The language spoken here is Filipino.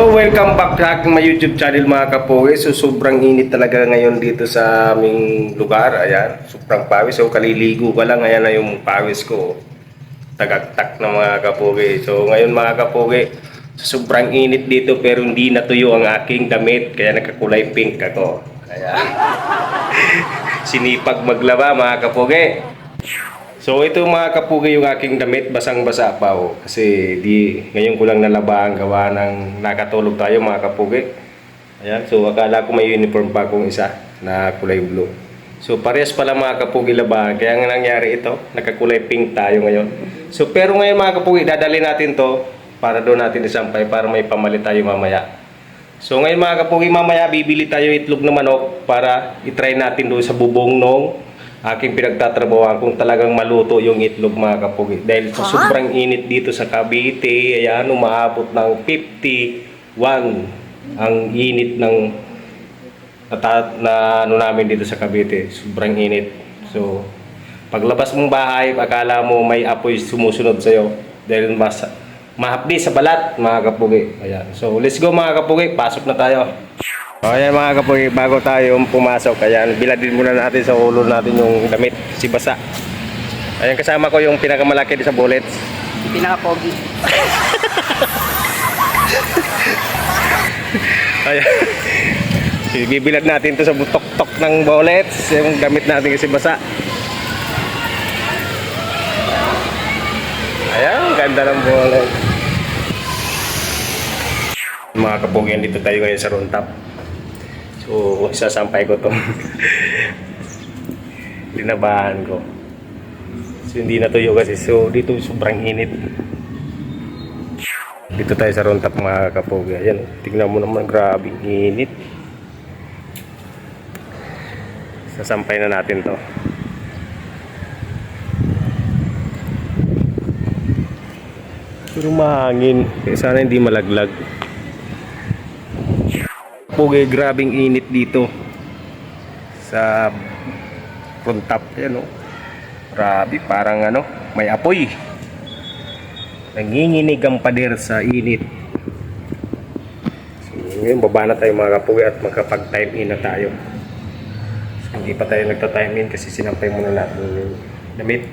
So, welcome back sa aking my YouTube channel mga kapoge. So, sobrang init talaga ngayon dito sa aming lugar. Ayan, sobrang pawis. So, kaliligo ka lang. Ayan na yung pawis ko. Tagaktak na mga kapoge. So, ngayon mga kapoge, sobrang init dito pero hindi natuyo ang aking damit. Kaya nakakulay pink ako. Ayan. Sinipag maglaba mga kapoge. So ito mga kapugi yung aking damit basang-basa pa oh. Kasi di ngayon ko lang nalaba ang gawa ng nakatulog tayo mga kapugi. Ayan, so akala ko may uniform pa akong isa na kulay blue. So parehas pala mga kapugi labahan. Kaya nga nangyari ito, nakakulay pink tayo ngayon. So pero ngayon mga kapugi, dadali natin to para doon natin isampay para may pamalit tayo mamaya. So ngayon mga kapugi, mamaya bibili tayo itlog na manok para itry natin doon sa bubong nung aking pinagtatrabahoan kung talagang maluto yung itlog mga kapugi. Dahil sa sobrang init dito sa Cavite, ayan, umaabot ng 51 ang init ng nata, na ano namin dito sa Cavite. Sobrang init. So, paglabas mong bahay, akala mo may apoy sumusunod sa'yo dahil mas mahapdi sa balat mga kapugi. Ayan. So, let's go mga kapugi. Pasok na tayo. O ayan mga kapoy, bago tayo pumasok, ayan, biladin muna natin sa ulo natin yung damit, si Basa. Ayan, kasama ko yung pinakamalaki sa bullets. Pinaka-pogi. Ayan. Bibilad natin to sa butok-tok ng bullets, yung gamit natin kasi Basa. Ayan, ganda ng bullets. Mga kapugyan, dito tayo ngayon sa Rontap. So, isasampay ko to. Linabahan ko. So, hindi natuyo kasi. So, dito sobrang init. Dito tayo sa Rontap mga kapogi. Ayan, tingnan mo naman, grabe init. Sasampay na natin to. Pero mahangin. Kaya sana hindi malaglag. Pugi, grabing init dito sa front top yan oh. Grabe, parang ano, may apoy. Nanginginig ang pader sa init. So, ngayon, baba na tayo mga kapugi at magkapag-time in na tayo. So, hindi pa tayo nagta-time in kasi sinampay muna natin yung damit.